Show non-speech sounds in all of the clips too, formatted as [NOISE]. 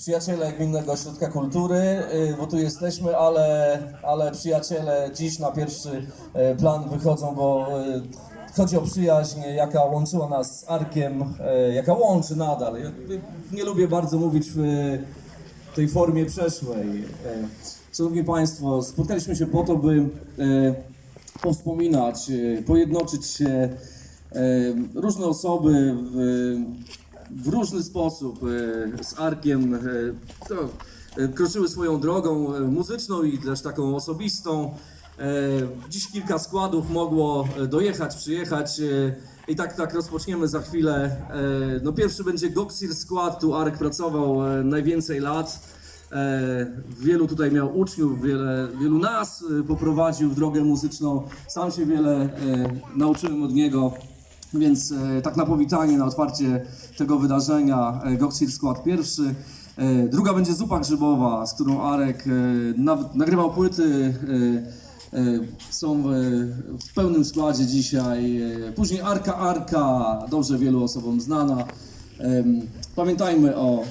przyjaciele Gminnego Ośrodka Kultury, y, bo tu jesteśmy, ale, ale przyjaciele dziś na pierwszy y, plan wychodzą, bo y, chodzi o przyjaźń, jaka łączyła nas z Arkiem, jaka łączy nadal. Nie lubię bardzo mówić w tej formie przeszłej. Szanowni Państwo, spotkaliśmy się po to, by powspominać, pojednoczyć się różne osoby w, w różny sposób e, z Arkiem, e, e, kroczyły swoją drogą muzyczną i też taką osobistą. Dziś kilka składów mogło dojechać, przyjechać i tak, tak rozpoczniemy za chwilę. No pierwszy będzie Goxir skład, tu Arek pracował najwięcej lat. Wielu tutaj miał uczniów, wiele, wielu nas poprowadził w drogę muzyczną. Sam się wiele nauczyłem od niego. Więc e, tak na powitanie, na otwarcie tego wydarzenia e, Goxir skład pierwszy. E, druga będzie zupa grzybowa, z którą Arek nagrywał płyty. Są w, pełnym składzie dzisiaj. Później Arka Arka, dobrze wielu osobom znana. Pamiętajmy o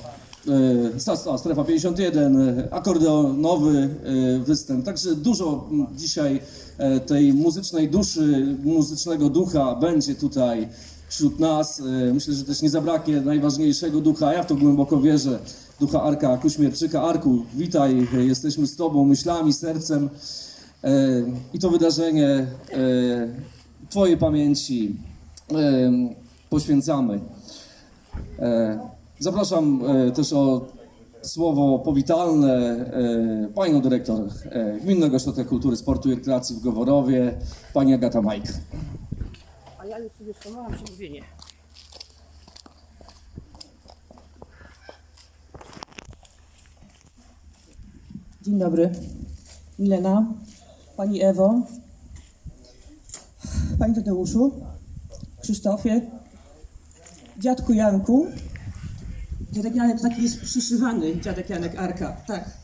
Strefa 51, e, akordeonowy e, występ. Także dużo dzisiaj e, tej muzycznej duszy, muzycznego ducha będzie tutaj wśród nas. E, Myślę, że też nie zabraknie najważniejszego ducha, ja w to głęboko wierzę, ducha Arka Kuśmierczyka. Arku, witaj, e, jesteśmy z Tobą myślami, sercem. E, I to wydarzenie e, Twojej pamięci e, poświęcamy. Zapraszam e, też o słowo powitalne e, panią dyrektor e, Gminnego Ośrodka Kultury, Sportu i Rekreacji w Goworowie, pani Agata Majk. A ja już sobie schowałam się mówienie. Dzień dobry. Milena, Pani Ewo, Pani Tadeuszu, Krzysztofie, Dziadku Janku. Dziadek Janek taki jest przyszywany, dziadek Janek Arka. Tak,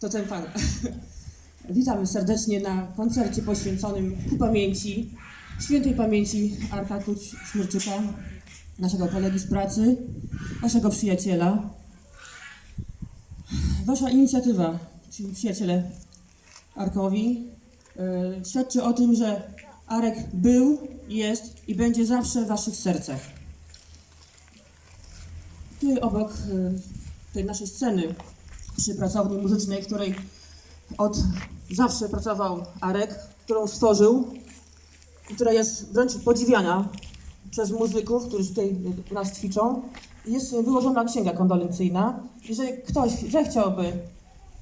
to ten pan. [LAUGHS] Witamy serdecznie na koncercie poświęconym ku pamięci, świętej pamięci Arka Kuć-Śmierczyka, naszego kolegi z pracy, naszego przyjaciela. Wasza inicjatywa, czyli przyjaciele Arkowi, yy, świadczy o tym, że Arek był, jest i będzie zawsze w waszych sercach. Tu obok yy, tej naszej sceny przy pracowni muzycznej, w której od zawsze pracował Arek, którą stworzył, i która jest wręcz podziwiana przez muzyków, którzy tutaj nas ćwiczą. Jest wyłożona księga kondolencyjna. Jeżeli ktoś zechciałby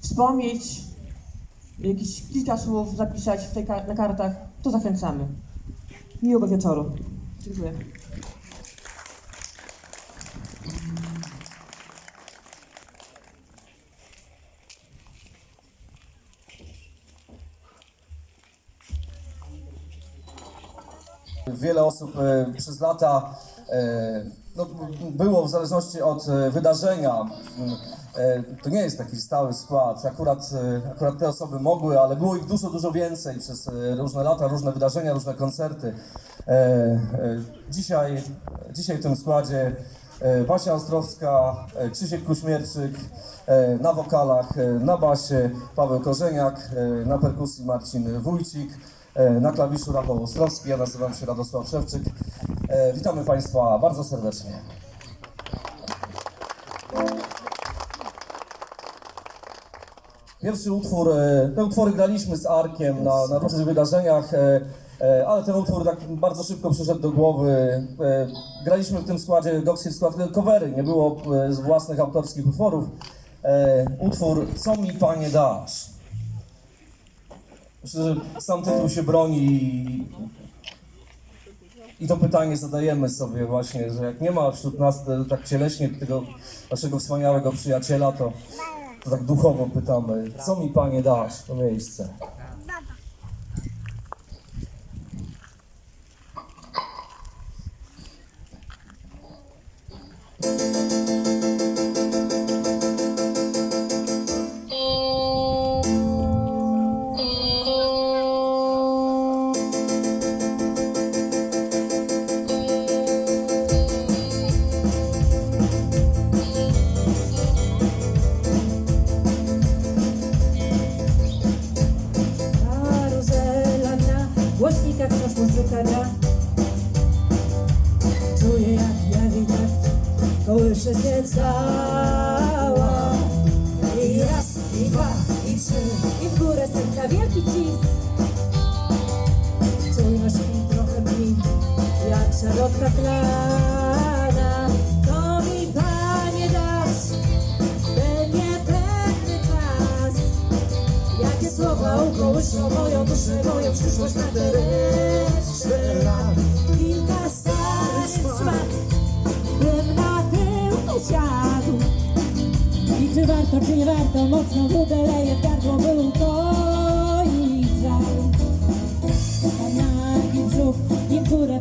wspomnieć, jakieś kilka słów zapisać w tej, na kartach, to zachęcamy. Miłego wieczoru. Dziękuję. Wiele osób e, przez lata e, no, było w zależności od e, wydarzenia. To nie jest taki stały skład. Akurat, akurat te osoby mogły, ale było ich dużo, dużo więcej przez różne lata, różne wydarzenia, różne koncerty. Dzisiaj, dzisiaj w tym składzie Basia Ostrowska, Krzysiek Kuśmierczyk, na wokalach, na basie Paweł Korzeniak, na perkusji Marcin Wójcik, na klawiszu Rafał Ostrowski, ja nazywam się Radosław Szewczyk. E, Witamy Państwa bardzo serdecznie. Pierwszy utwór, e, te utwory graliśmy z Arkiem na, na różnych wydarzeniach, e, e, ale ten utwór tak bardzo szybko przyszedł do głowy. E, Graliśmy w tym składzie, Goxir skład covery, nie było e, z własnych autorskich utworów. E, Utwór Co mi Panie dasz? Myślę, że sam tytuł się broni i, i to pytanie zadajemy sobie właśnie, że jak nie ma wśród nas te, tak cieleśnie tego naszego wspaniałego przyjaciela, to, to tak duchowo pytamy, co mi Panie dasz to miejsce? Kołysze się cała. I raz, i dwa, i trzy I w górę serca wielki cisk. Czujność mi trochę brzmi Jak szalotka plana. Co mi Panie dasz Ten niepewny czas? Jakie słowa ukołyszą moją duszę Moją przyszłość na te I czy warto, czy nie warto Mocno wódę leje w gardło By ukoić żal. Nagi brzuch, nim górę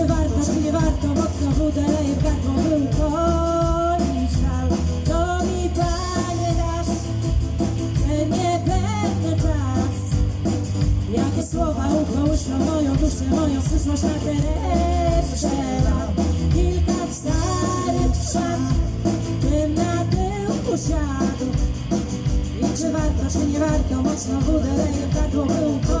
czy warto, czy nie warto, mocno wódę leje w gardło, by ukoić żal Co mi Panie dasz, ten niepewny czas. Jakie słowa ukołyszą moją duszę, moją przyszłość na resztę lat Kilka starych szat, bym na tył usiadł. I czy warto, czy nie warto, mocno wódę leje w gardło, by ukoić żal